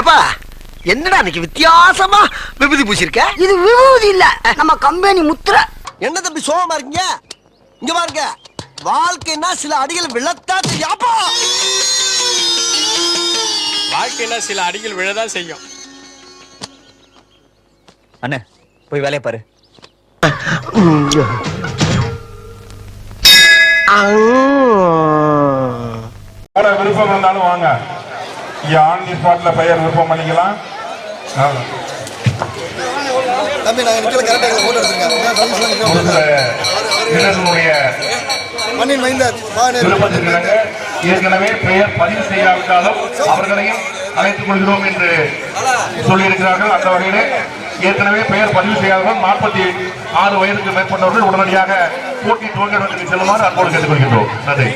எப்பா என்னடா இன்னைக்கு வித்தியாசமா விபூதி பூசிருக்க? இது விபூதி இல்ல நம்ம கம்பெனி முத்திரை. என்ன தம்பி சோகமா இருக்கீங்க? இங்க பாருங்க வாழ்க்கைன்னா சில அடிகள் விழத்தான் செய்யாப்பா வாழ்க்கையில சில அடிகள் விழதான் செய்யும். அண்ணே போய் வேலையை பாரு. விருப்பம் இருந்தாலும் வாங்க. இங்க ஆன் தி ஸ்பாட்ல பெயர் விருப்பம் பண்ணிக்கலாம். தம்பி நாங்க நிக்கல கரெக்டா போட்டோ எடுத்துருங்க. கொடுத்த வீரர்களுடைய மண்ணின் மைந்தர் மாநில விருப்பத்திற்கு ஏற்கனவே பெயர் பதிவு செய்யாவிட்டாலும் அவர்களையும் அழைத்துக் கொள்கிறோம் என்று சொல்லியிருக்கிறார்கள். அந்த வகையிலே ஏற்கனவே பெயர் பதிவு செய்யாதவர்கள் நாற்பத்தி ஆறு வயதுக்கு மேற்பட்டவர்கள் உடனடியாக போட்டி துவங்கிடத்துக்கு செல்லுமாறு அன்போடு கேட்டுக்கொள்கின்றோம். நன்றி.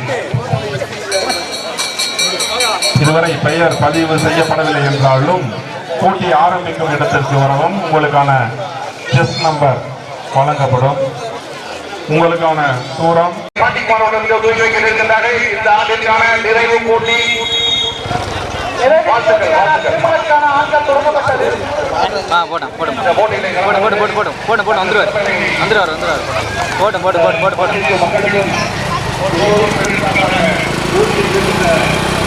இதுவரை பெயர் பதிவு செய்யப்படவில்லை என்றாலும் போட்டி ஆரம்பிக்கும் இடத்திற்கு வரவும் உங்களுக்கான செஸ் நம்பர் வழங்கப்படும். உங்களுக்கான தூரம். இந்த ஆண்டிற்கான நிறைவு போட்டி. போட்டேன் போடும் போட்டு போட்டு போட்டு போட்டு போட்டு போட்டு வந்துருவார். வந்துருவார் வந்துருவார். போட்டும் போட்டு போட்டு போட்டு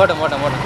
போட்டோம் போட்டோம் போட்டோம்.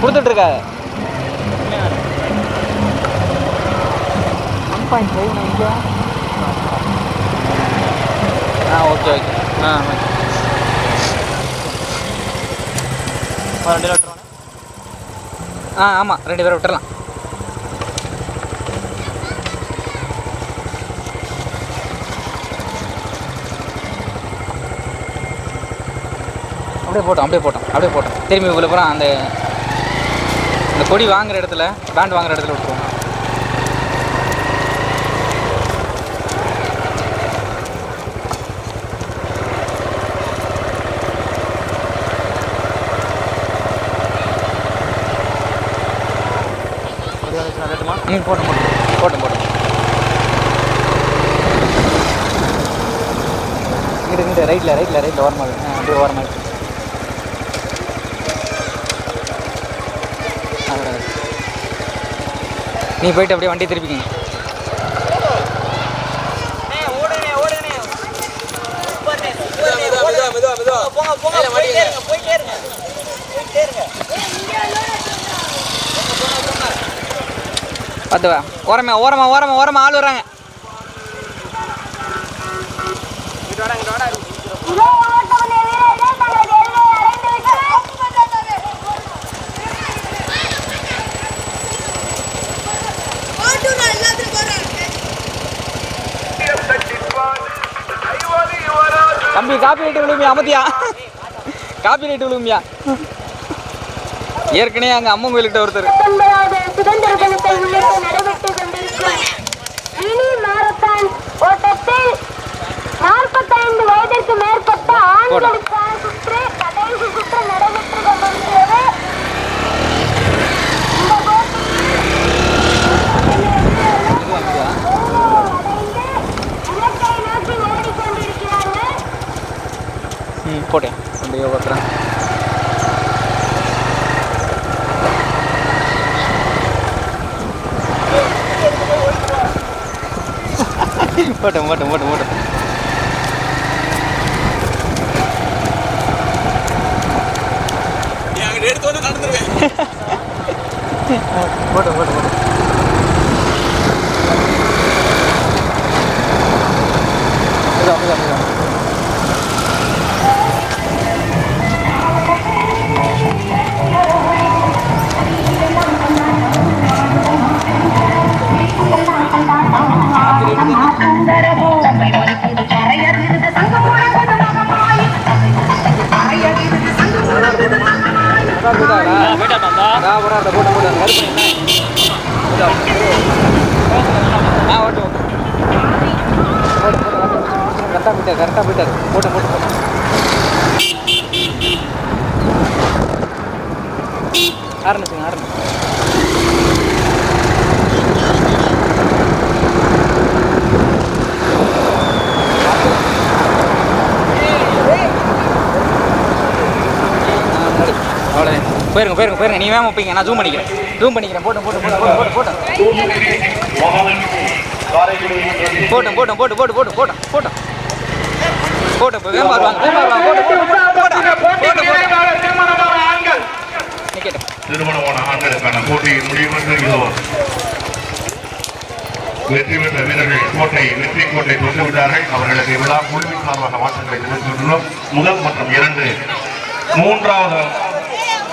கொடுத்துட்டு இருக்காங்க ஆ ஓகே ஓகே. ஆ ஓகே ரெண்டு பேர் ஆ ஆமாம் ரெண்டு பேரை விட்டுறலாம். அப்படியே போட்டோம் அப்படியே போட்டோம் அப்படியே போட்டோம். திரும்பி இவ்வளோ பூரா அந்த இந்த கொடி வாங்குற இடத்துல பேண்ட் வாங்குற இடத்துல விட்டுருவோம். ம் போட்டோம் போட்டோம் போட்டோம் போட்டோம் இங்கிட்டு இங்கிட்டு ரைட்டில் ரைட்டில் ரைட்டில் ஓரமாக அப்படியே ஓரமாக. நீ போயிட்டு அப்படியே வண்டி திருப்பிக்கிங்க. பார்த்து வா ஓரமா ஓரமா ஓரமா ஓரமா ஆள் வராங்க தம்பி காப்பி ரைட்டு விழுமியா அமத்தியா? காப்பி ரைட்டு விழுமியா ஏற்கனவே அங்கே அம்மன் கோயில்கிட்ட ஒருத்தர். ஓட்டத்தை உள்ளிட்டு நடைபெற்றுக் கொண்டிருக்கும் மினி மாரத்தான் ஓட்டத்தில் நாற்பத்தைந்து வயதிற்கு மேற்பட்ட ஆண்களுக்கான சுற்று கடைசி சுற்று நடைபெற்றுக் கொண்டிருக்கிறது. போட்டேன் அப்படியே பார்க்குறேன் போட்டோம் போட்டோம் போட்டோம் போட்டோம் போட்டோம் போட்டோம் அப்படிதான், ஆ, ஓட்டு, ஓட்டு. போட்டு, போட்டு, வந்து கரெக்டா போயிட்டாரு, கரெக்டா போட்டு, போட்டு, போட்டு. ஹாரன் வச்சுங்க, போயிருங்க போயிருங்க போயிருங்க நீ வேமா போய்ங்க நான் ஜூம் பண்ணிக்கிறேன் ஜூம் பண்ணிக்கிறேன் போட்டோம் போட்டோம் போட்டோம் போட்டோம் போட்டோம் போட்டோம் போட்டு போட்டு போட்டு போட்டோம் போட்டோம் போட்டோம் போய் வேமா வருவாங்க வேமா வருவாங்க போட்டோம் போட்டோம் போட்டோம் நிக்கட்டும் திருமணமான ஆண்களுக்கான போட்டியின் முடிவு வெற்றி பெற்ற வீரர்கள் கோட்டை வெற்றி கோட்டை தொட்டு விட்டார்கள் அவர்களுக்கு விழா குழுவின் சார்பாக மாற்றங்களை தெரிவித்துள்ளோம் முதல் மற்றும் இரண்டு மூன்றாவது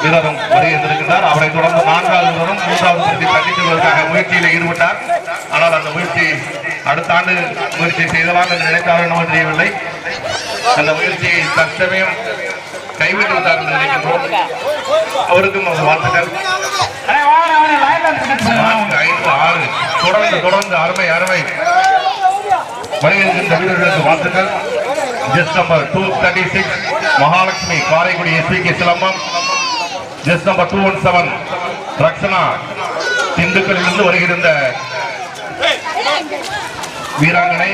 வீரரும் வருகின்றிருக்கிறார் அவரை தொடர்ந்து நான்காவது வீரரும் மூன்றாவது பற்றி தட்டிச் செல்வதற்காக முயற்சியில் ஈடுபட்டார். ஆனால் அந்த முயற்சி அடுத்த ஆண்டு முயற்சி செய்தலாம் என்று நினைத்தார்கள் என்னவோ தெரியவில்லை. அந்த முயற்சியை தற்சமயம் கைவிட்டு விட்டார் என்று நினைக்கின்றோம். அவருக்கும் வாழ்த்துக்கள். நான்கு ஐந்து ஆறு. தொடர்ந்து தொடர்ந்து அருமை அருமை. வருகின்ற வீரர்களுக்கு வாழ்த்துக்கள். Chest number two thirty six Mahalakshmi Karaikudi SP K Silambam. Chest number two one seven Rakshana திண்டுக்கல்லில் இருந்து வருகின்ற வீராங்கனை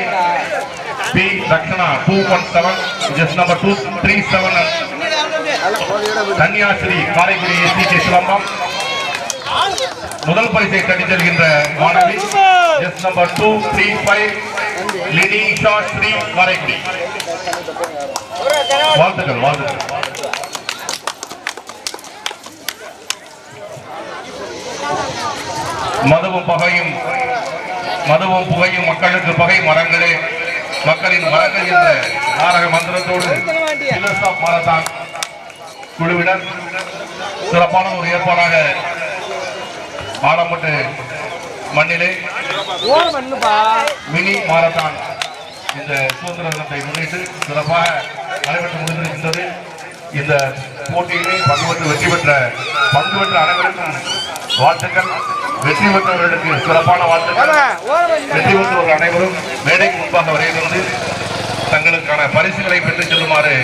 P Rakshana two one seven chest number two three seven Kanniyasri Karaikudi SP K Silambam முதல் பரிசை தட்டி செல்கின்ற மாணவி S number two three five Linisha Sri Karaikudi வாழ்த்துக்கள் வாழ்த்துக்கள் மதுவும் பகையும் மதுவும் புகையும் மக்களுக்கு பகை மரங்களே. மக்களின் மரங்கள் என்ற நாடக மந்திரத்தோடு மாரத்தான் குழுவினர் சிறப்பான ஒரு ஏற்பாடாக ஆலம்பட்டு மண்ணிலே மினி மாரத்தான் இந்த சுதந்திர தினத்தை முன்னிட்டு சிறப்பாக நடைபெற்று முடிந்திருக்கின்றது. இந்த போட்டியிலே பங்கு பெற்று வெற்றி பெற்ற பங்கு பெற்ற அனைவருக்கும் வாழ்த்துக்கள். வெற்றி பெற்றவர்களுக்கு சிறப்பான வாழ்த்துக்கள். வெற்றி பெற்றவர்கள் அனைவரும் மேடைக்கு முன்பாக வரையிலிருந்து தங்களுக்கான பரிசுகளை பெற்றுச் செல்லுமாறு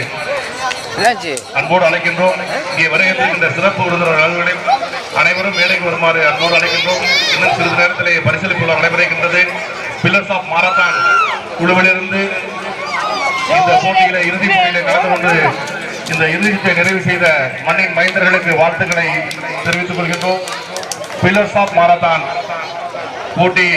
அன்போடு அழைக்கின்றோம். இங்கே வருகின்ற சிறப்பு விருந்தினர் அலுவலர்களை அனைவரும் வேலைக்கு வருமாறு அன்போடு அழைக்கின்றோம். இன்னும் சிறிது நேரத்திலே பரிசீலிப்பு விழா நடைபெறுகின்றது. பில்லர்ஸ் ஆஃப் மாரத்தான் குழுவிலிருந்து இந்த போட்டியில இறுதிப் போட்டியில கலந்து கொண்டு இந்த இறுதித்தை நிறைவு செய்த மண்ணின் மைந்தர்களுக்கு வாழ்த்துக்களை தெரிவித்துக் கொள்கின்றோம். பில்லர்ஸ் ஆஃப் மாரத்தான் போட்டி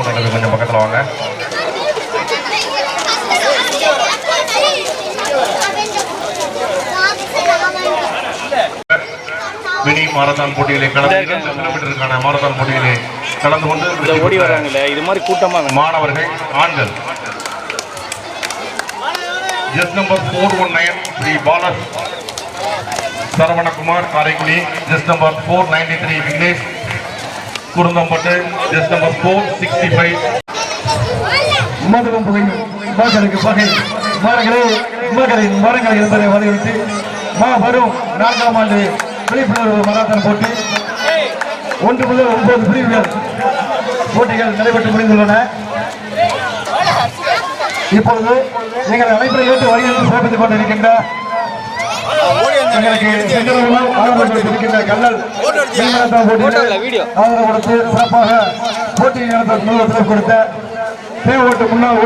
போடுறது கொஞ்சம் பக்கத்துல வாங்க மினி மாரத்தான் போட்டியிலே கலந்து இரண்டு கிலோமீட்டருக்கான மாரத்தான் போட்டியிலே கலந்து கொண்டு ஓடி வராங்கல்ல இது மாதிரி கூட்டமா வேணும். மாணவர்கள் ஆண்கள். Chest number four one nine Sri Palas Saravanakumar Karaikudi. Chest number four ninety three Vignesh. குடும்பம் chest number four sixty five மதுரம் புகை மகளுக்கு பகை மரங்களே மகளின் மரங்கள் என்பதை வலியுறுத்தி மாபெரும் நான்காம் ஆண்டு விழிப்புணர்வு மராத்தான் போட்டி. ஒன்று முதல் ஒன்பது பிரிவுகள் போட்டிகள் நடைபெற்று முடிந்துள்ளன. இப்பொழுது எங்கள் அனைத்தை ஏற்று வழியில் சிறப்பித்துக் கொண்டிருக்கின்ற எங்களுக்கு செங்கலூர் இருக்கின்ற கல்லல் போட்டோ போட்டியில் வீடியோ. ஆதரவு கொடுத்து சிறப்பாக போட்டியை நடத்த கொடுத்த தேவோட்டு முன்னாள்